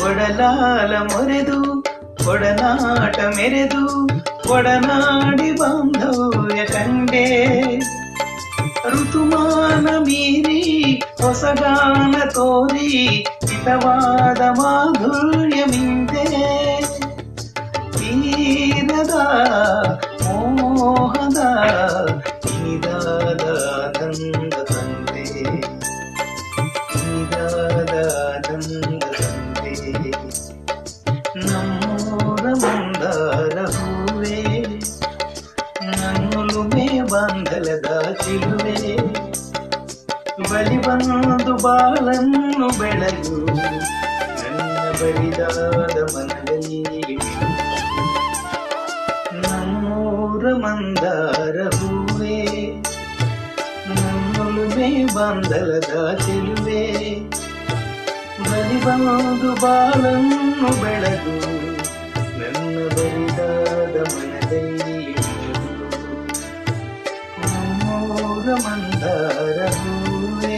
ಒಡಲಾಲ ಮೊರೆದು ಒಡನಾಟ ಮೆರೆದು ಒಡನಾಡಿ ಬಾಂಧವ್ಯ ಕಂಡೆ ಋತುಮಾನ ಮೀರಿ ಹೊಸಗಾನ ತೋರಿ ಹಿತವಾದ ಮಾಧುರ್ಯ ಮಿಂದೆ ತೀರದ ಮೋಹದ ಇನಿದಾದ ಆನಂದ ತಂದೆ ಇನಿದಾದ ನಮ್ಮೂರ ಮಂದಾರ ಹೂವೇ ನನ್ನೊಲುಮೆ ಬಾಂಧಲದ ಚಿಲುವೆ ಬಲಿ ಬಂದು ಬಾಳನ್ನು ಬೆಳಗು, ನನ್ನ ಬರಿದಾದ ಮನದಲ್ಲಿ ನಮ್ಮೂರ ಮಂದಾರ ಹೂವೇ ನನ್ನೊಲುಮೆ ಬಾಂಧಲದ ಚಿಲುವೆ ಬಲಿ ಬಂದು ಬಾಳನ್ನು ಬೆಳಗು ദൈവം മനോരമന്ദരഭൂവേ